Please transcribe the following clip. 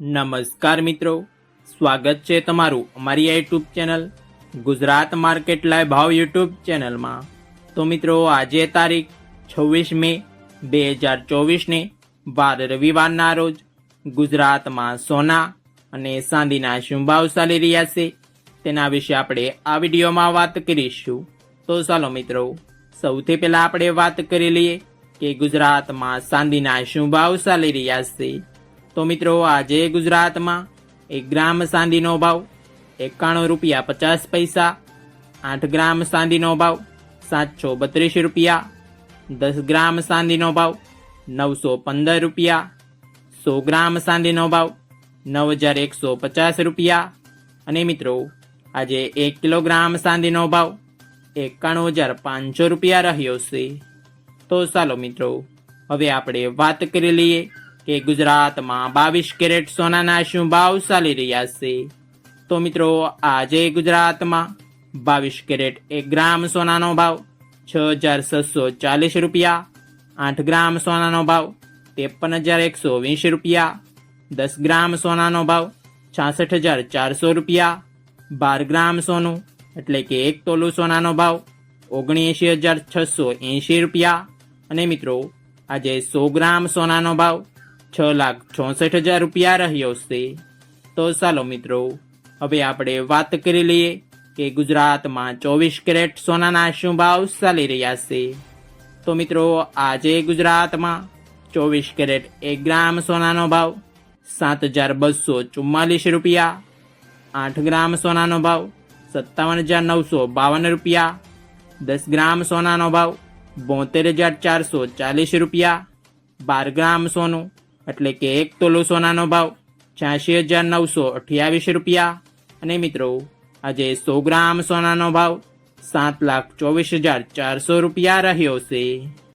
નમસ્કાર મિત્રો. સ્વાગત છે તમારું અમારી આ YouTube channel Gujarat market live ભાવ યુટ્યુબ ચેનલમાં. તો મિત્રો, આજે તારીખ છવ્વીસ મે બે હજાર ચોવીસને વાર રવિવારના રોજ ગુજરાતમાં સોના અને ચાંદીના શું ભાવ ચાલી રહ્યા છે. તેના વિશે આપણે આ વિડીયોમાં વાત કરીશું. તો ચાલો મિત્રો, સૌથી પહેલાં આપણે વાત કરી લઈએ કે ગુજરાતમાં ચાંદીના શું ભાવ ચાલી રહ્યા છે. તો મિત્રો, આજે ગુજરાતમાં એક ગ્રામ ચાંદીનો ભાવ એકાણું રૂપિયા પચાસ પૈસા, આઠ ગ્રામ ચાંદીનો ભાવ સાતસો બત્રીસ રૂપિયા, દસ ગ્રામ ચાંદીનો ભાવ નવસો પંદર રૂપિયા, સો ગ્રામ ચાંદીનો ભાવ નવ હજાર એકસો પચાસ રૂપિયા. અને મિત્રો, આજે એક કિલોગ્રામ ચાંદીનો ભાવ એકાણું હજાર પાંચસો રૂપિયા રહ્યો છે. તો ચાલો મિત્રો, હવે આપણે વાત કરી લઈએ કે ગુજરાતમાં બાવીસ કેરેટ સોનાના શું ભાવ ચાલી રહ્યા છે. તો મિત્રો, આજે ગુજરાતમાં બાવીસ કેરેટ એક ગ્રામ સોનાનો ભાવ છ હજાર છસો ચાલીસ રૂપિયા, આઠ ગ્રામ સોનાનો ભાવ ત્રેપન હજાર એકસો વીસ રૂપિયા, દસ ગ્રામ સોનાનો ભાવ છાસઠ હજાર ચારસો રૂપિયા, બાર ગ્રામ સોનું એટલે કે એક તોલું સોનાનો ભાવ ઓગણએંશી હજાર છસો એંશી રૂપિયા. અને મિત્રો, આજે સો ગ્રામ સોનાનો ભાવ છ લાખ ચોસઠ હજાર રૂપિયા રહ્યો છે. તો ચાલો મિત્રો, હવે આપણે વાત કરી લઈએ કે ગુજરાતમાં ચોવીસ કેરેટ સોનાના શું ભાવ ચાલી રહ્યા છે. તો મિત્રો, આજે ગુજરાતમાં ચોવીસ કેરેટ એક ગ્રામ સોનાનો ભાવ, સાત હજાર બસો ચુમ્માલીસ રૂપિયા, આઠ ગ્રામ સોનાનો ભાવ, સત્તાવન હજાર નવસો બાવન રૂપિયા, દસ ગ્રામ સોનાનો ભાવ, બોતેર હજાર ચારસો ચાલીસ રૂપિયા, બાર ગ્રામ સોનું એટલે કે એક તોલો સોનાનો ભાવ છ્યાસી હજાર નવસો અઠ્યાવીસ રૂપિયા. અને મિત્રો, આજે સો ગ્રામ સોનાનો ભાવ સાત લાખ ચોવીસ હજાર ચારસો રૂપિયા રહ્યો છે.